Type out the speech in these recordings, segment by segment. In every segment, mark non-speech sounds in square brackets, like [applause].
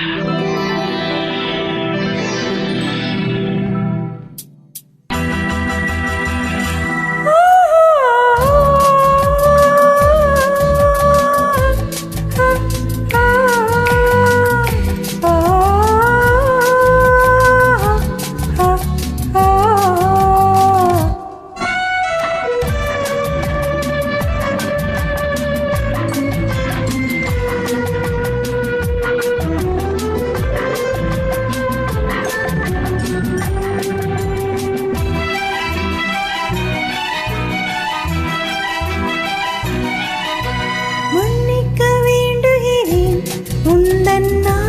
மன்னிக்க [laughs]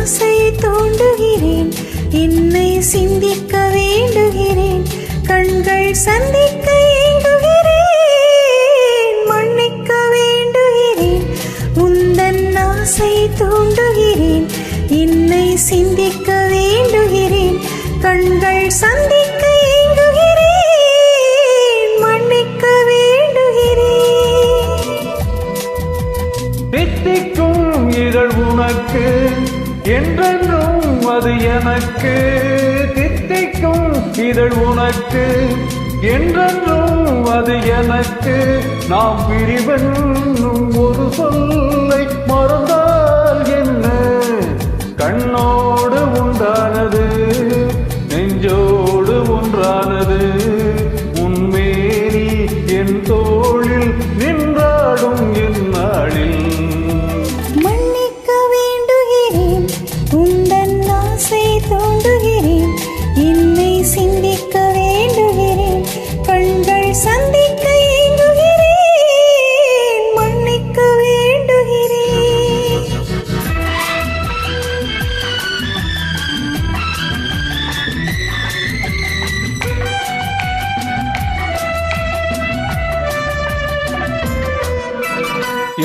உந்தன் ஆசை தூண்டுகிறேன். என்னை சிந்திக்க வேண்டுகிறேன். கண்கள் சந்திக்க ஏங்குகிறேன். மன்னிக்க வேண்டுகிறேன். உந்தன் ஆசை தோண்டுகிறேன். என்னை சிந்திக்க வேண்டுகிறேன். கண்கள் சந்திக்க ஏங்குகிறேன். மன்னிக்க வேண்டுகிறேன். தித்திக்கும் இதழ் உனக்கு. என்றென்றும் அது எனக்கு தித்திக்கும் இதழ் உனக்கு. என்றென்றும் அது எனக்கு நாம் பிரிவென்னும் ஒரு சொல்லை மறந்தால் என்ன? கண்ணோடு உண்டானது நெஞ்சோடு ஒன்றானது.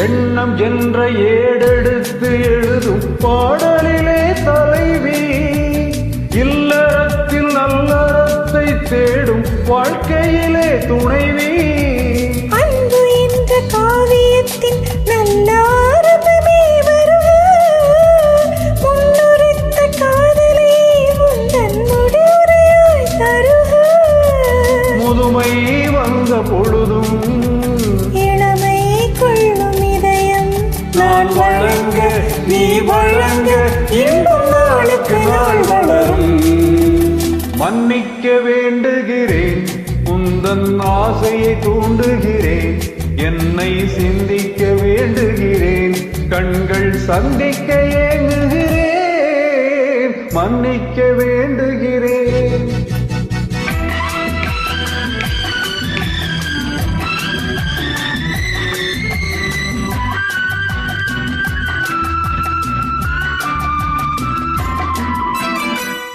எண்ணம் என்ற ஏடெடுத்து எழுதும் பாடலிலே தலைவி இல்லறத்தில் நல்லறத்தை தேடும் வாழ்க்கையிலே துணைவி. நீ வழங்க. இன்பம் நாளுக்கு நாள் வளரும். மன்னிக்க வேண்டுகிறேன். உந்தன் ஆசையை தூண்டுகிறேன். என்னை சிந்திக்க வேண்டுகிறேன். கண்கள் சந்திக்க ஏங்குகிறேன். மன்னிக்க வேண்டுகிறேன்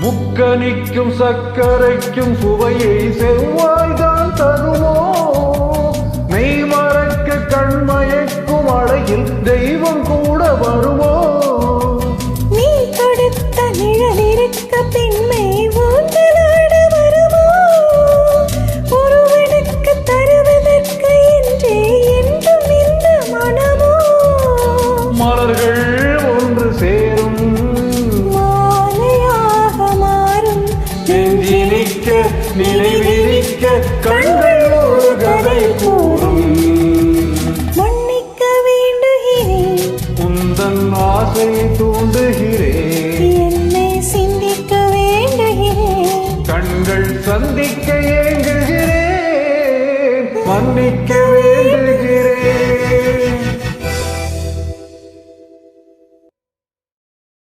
முக்கணிக்கும் சர்க்கரைக்கும் சுவையை செவ்வாய்தான் தருமோ? மெய்மறக்க கண்மயக்கும் அழகில் தெய்வம் கூட வரும். தூண்டுகிறேன். என்னை சிந்திக்க வேண்டுகிறேன். கண்கள் சந்திக்க ஏங்குகிறேன். மன்னிக்க